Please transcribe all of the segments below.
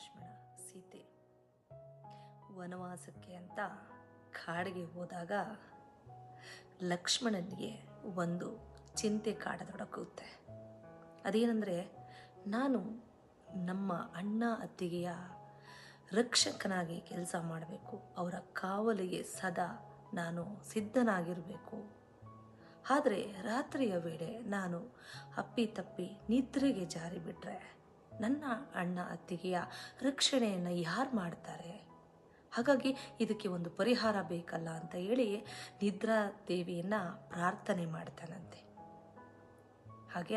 ಲಕ್ಷ್ಮಣ ಸೀತೆ. ವನವಾಸಕ್ಕೆ ಅಂತ ಕಾಡಿಗೆ ಹೋದಾಗ ಲಕ್ಷ್ಮಣನಿಗೆ ಒಂದು ಚಿಂತೆ ಕಾಡದೊಡಕುತ್ತೆ ಅದೇನೆಂದರೆ, ನಾನು ನಮ್ಮ ಅಣ್ಣ ಅತ್ತಿಗೆಯ ರಕ್ಷಕನಾಗಿ ಕೆಲಸ ಮಾಡಬೇಕು. ಅವರ ಕಾವಲಿಗೆ ಸದಾ ನಾನು ಸಿದ್ಧನಾಗಿರಬೇಕು. ಆದರೆ ರಾತ್ರಿಯ ವೇಳೆ ನಾನು ಅಪ್ಪಿ ತಪ್ಪಿ ನಿದ್ರೆಗೆ ಜಾರಿ ಬಿಟ್ಟರೆ ನನ್ನ ಅಣ್ಣ ಅತ್ತಿಗೆಯ ರಕ್ಷಣೆಯನ್ನು ಯಾರು ಮಾಡ್ತಾರೆ? ಹಾಗಾಗಿ ಇದಕ್ಕೆ ಒಂದು ಪರಿಹಾರ ಬೇಕಲ್ಲ ಅಂತ ಹೇಳಿ ನಿದ್ರಾ ದೇವಿಯನ್ನು ಪ್ರಾರ್ಥನೆ ಮಾಡ್ತಾನಂತೆ. ಹಾಗೆ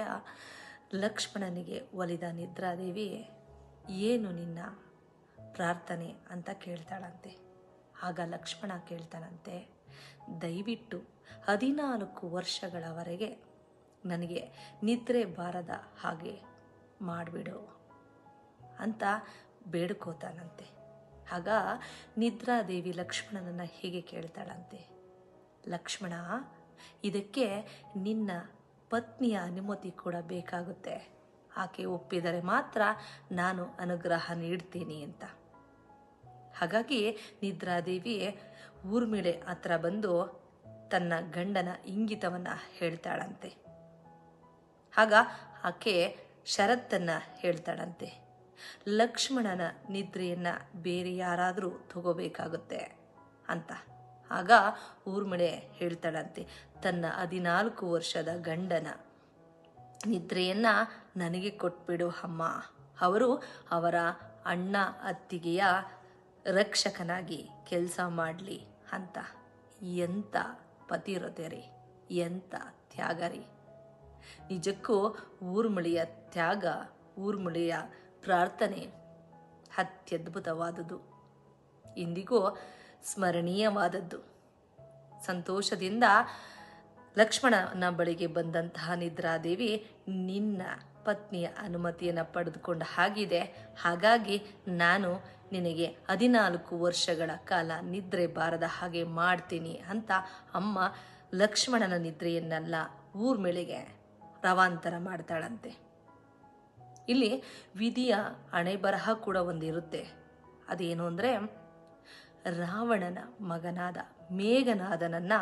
ಲಕ್ಷ್ಮಣನಿಗೆ ಒಲಿದ ನಿದ್ರಾದೇವಿ ಏನು ನಿನ್ನ ಪ್ರಾರ್ಥನೆ? ಅಂತ ಕೇಳ್ತಾಳಂತೆ. ಆಗ ಲಕ್ಷ್ಮಣ ಕೇಳ್ತಾನಂತೆ, ದಯವಿಟ್ಟು ಹದಿನಾಲ್ಕು ವರ್ಷಗಳವರೆಗೆ ನನಗೆ ನಿದ್ರೆ ಬಾರದ ಹಾಗೆ ಮಾಡಿಬಿಡು ಅಂತ ಬೇಡ್ಕೋತಾನಂತೆ. ಆಗ ನಿದ್ರಾದೇವಿ ಲಕ್ಷ್ಮಣನನ್ನು ಹೀಗೆ ಕೇಳ್ತಾಳಂತೆ. ಲಕ್ಷ್ಮಣ, ಇದಕ್ಕೆ ನಿನ್ನ ಪತ್ನಿಯ ಅನುಮತಿ ಕೂಡ ಬೇಕಾಗುತ್ತೆ. ಆಕೆ ಒಪ್ಪಿದರೆ ಮಾತ್ರ ನಾನು ಅನುಗ್ರಹ ನೀಡ್ತೀನಿ ಅಂತ. ಹಾಗಾಗಿ ನಿದ್ರಾದೇವಿ ಊರ್ಮಿಳೆ ಹತ್ರ ಬಂದು ತನ್ನ ಗಂಡನ ಇಂಗಿತವನ್ನು ಹೇಳ್ತಾಳಂತೆ. ಆಗ ಆಕೆ ಷರತ್ತನ್ನು ಹೇಳ್ತಾಳಂತೆ. ಲಕ್ಷ್ಮಣನ ನಿದ್ರೆಯನ್ನು ಬೇರೆ ಯಾರಾದರೂ ತಗೋಬೇಕಾಗುತ್ತೆ ಅಂತ. ಆಗ ಊರ್ಮಳೆ ಹೇಳ್ತಾಳಂತೆ, ತನ್ನ ಹದಿನಾಲ್ಕು ವರ್ಷದ ಗಂಡನ ನಿದ್ರೆಯನ್ನು ನನಗೆ ಕೊಟ್ಬಿಡು ಅಮ್ಮ. ಅವರು ಅವರ ಅಣ್ಣ ಅತ್ತಿಗೆಯ ರಕ್ಷಕನಾಗಿ ಕೆಲಸ ಮಾಡಲಿ ಅಂತ. ಎಂಥ ಪತಿರೊತೆ ರೀ ಎಂಥ ತ್ಯಾಗ ರೀ. ನಿಜಕ್ಕೂ ಊರ್ಮಳಿಯ ತ್ಯಾಗ, ಊರ್ಮಳೆಯ ಪ್ರಾರ್ಥನೆ ಅತ್ಯದ್ಭುತವಾದುದು ಇಂದಿಗೂ ಸ್ಮರಣೀಯವಾದದ್ದು. ಸಂತೋಷದಿಂದ ಲಕ್ಷ್ಮಣನ ಬಳಿಗೆ ಬಂದಂತಹ ನಿದ್ರಾದೇವಿ ನಿನ್ನ ಪತ್ನಿಯ ಅನುಮತಿಯನ್ನು ಪಡೆದುಕೊಂಡ ಹಾಗಿದೆ. ಹಾಗಾಗಿ ನಾನು ನಿನಗೆ ಹದಿನಾಲ್ಕು ವರ್ಷಗಳ ಕಾಲ ನಿದ್ರೆ ಬಾರದ ಹಾಗೆ ಮಾಡ್ತೀನಿ ಅಂತ ಅಮ್ಮ ಲಕ್ಷ್ಮಣನ ನಿದ್ರೆಯನ್ನೆಲ್ಲ ಊರ್ಮಿಳೆಗೆ ರವಾಂತರ ಮಾಡ್ತಾಳಂತೆ. ಇಲ್ಲಿ ವಿಧಿಯ ಹಣೆ ಬರಹ ಕೂಡ ಒಂದಿರುತ್ತೆ. ಅದೇನು ಅಂದರೆ, ರಾವಣನ ಮಗನಾದ ಮೇಘನಾದನನ್ನು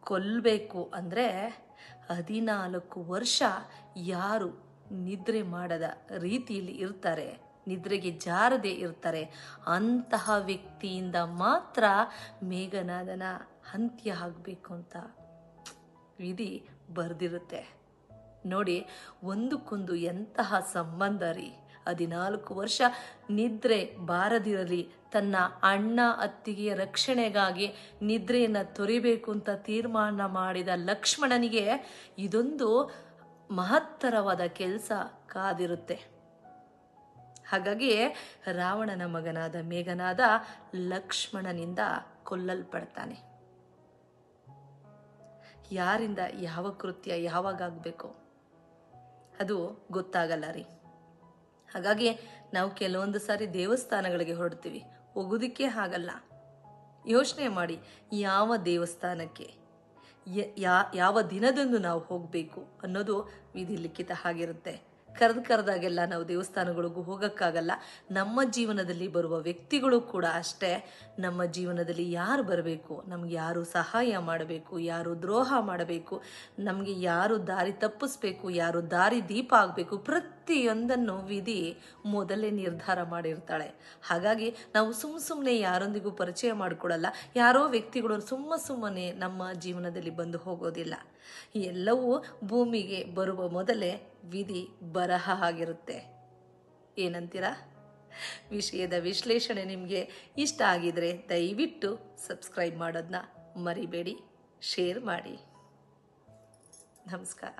ಕೊಲ್ಲಬೇಕು ಅಂದರೆ ಹದಿನಾಲ್ಕು ವರ್ಷ ಯಾರು ನಿದ್ರೆ ಮಾಡದ ರೀತಿಯಲ್ಲಿ ಇರ್ತಾರೆ, ನಿದ್ರೆಗೆ ಜಾರದೆ ಇರ್ತಾರೆ. ಅಂತಹ ವ್ಯಕ್ತಿಯಿಂದ ಮಾತ್ರ ಮೇಘನಾದನ ಅಂತ್ಯ ಆಗಬೇಕು ಅಂತ ವಿಧಿ ಬರೆದಿರುತ್ತೆ. ನೋಡಿ ಒಂದಕ್ಕೊಂದು ಎಂತಹ ಸಂಬಂಧ ರೀ. ಹದಿನಾಲ್ಕು ವರ್ಷ ನಿದ್ರೆ ಬಾರದಿರಲಿ, ತನ್ನ ಅಣ್ಣ ಅತ್ತಿಗೆಯ ರಕ್ಷಣೆಗಾಗಿ ನಿದ್ರೆಯನ್ನು ತೊರಿಬೇಕು ಅಂತ ತೀರ್ಮಾನ ಮಾಡಿದ ಲಕ್ಷ್ಮಣನಿಗೆ ಇದೊಂದು ಮಹತ್ತರವಾದ ಕೆಲಸ ಕಾದಿರುತ್ತೆ. ಹಾಗಾಗಿ ರಾವಣನ ಮಗನಾದ ಮೇಘನಾದ ಲಕ್ಷ್ಮಣನಿಂದ ಕೊಲ್ಲಲ್ಪಡ್ತಾನೆ. ಯಾರಿಂದ ಯಾವ ಕೃತ್ಯ ಯಾವಾಗ ಆಗಬೇಕು ಅದು ಗೊತ್ತಾಗಲ್ಲ ರೀ. ಹಾಗಾಗಿ ನಾವು ಕೆಲವೊಂದು ಸಾರಿ ದೇವಸ್ಥಾನಗಳಿಗೆ ಹೊರಡ್ತೀವಿ. ಹೋಗೋದಕ್ಕೆ ಆಗಲ್ಲ. ಯೋಚನೆ ಮಾಡಿ ಯಾವ ದೇವಸ್ಥಾನಕ್ಕೆ ಯಾವ ದಿನದಂದು ನಾವು ಹೋಗಬೇಕು ಅನ್ನೋದು ವಿಧಿ ಲಿಖಿತ ಆಗಿರುತ್ತೆ. ಕರೆದು ಕರೆದಾಗೆಲ್ಲ ನಾವು ದೇವಸ್ಥಾನಗಳಿಗೂ ಹೋಗೋಕ್ಕಾಗಲ್ಲ. ನಮ್ಮ ಜೀವನದಲ್ಲಿ ಬರುವ ವ್ಯಕ್ತಿಗಳು ಕೂಡ ಅಷ್ಟೇ. ನಮ್ಮ ಜೀವನದಲ್ಲಿ ಯಾರು ಬರಬೇಕು? ನಮ್ಗೆ ಯಾರು ಸಹಾಯ ಮಾಡಬೇಕು? ಯಾರು ದ್ರೋಹ ಮಾಡಬೇಕು? ನಮಗೆ ಯಾರು ದಾರಿ ತಪ್ಪಿಸ್ಬೇಕು? ಯಾರು ದಾರಿ ದೀಪ ಆಗಬೇಕು ಪ್ರತಿಯೊಂದನ್ನು ವಿಧಿ ಮೊದಲೇ ನಿರ್ಧಾರ ಮಾಡಿರ್ತಾಳೆ. ಹಾಗಾಗಿ ನಾವು ಸುಮ್ಮ ಸುಮ್ಮನೆ ಯಾರೊಂದಿಗೂ ಪರಿಚಯ ಮಾಡಿಕೊಡಲ್ಲ. ಯಾರೋ ವ್ಯಕ್ತಿಗಳು ಸುಮ್ಮ ಸುಮ್ಮನೆ ನಮ್ಮ ಜೀವನದಲ್ಲಿ ಬಂದು ಹೋಗೋದಿಲ್ಲ. ಎಲ್ಲವೂ ಭೂಮಿಗೆ ಬರುವ ಮೊದಲೇ ವಿಧಿ ಬರಹ ಆಗಿರುತ್ತೆ. ಏನಂತೀರಾ? ವಿಷಯದ ವಿಶ್ಲೇಷಣೆ ನಿಮಗೆ ಇಷ್ಟ ಆಗಿದರೆ ದಯವಿಟ್ಟು ಸಬ್ಸ್ಕ್ರೈಬ್ ಮಾಡೋದನ್ನ ಮರಿಬೇಡಿ, ಶೇರ್ ಮಾಡಿ. ನಮಸ್ಕಾರ.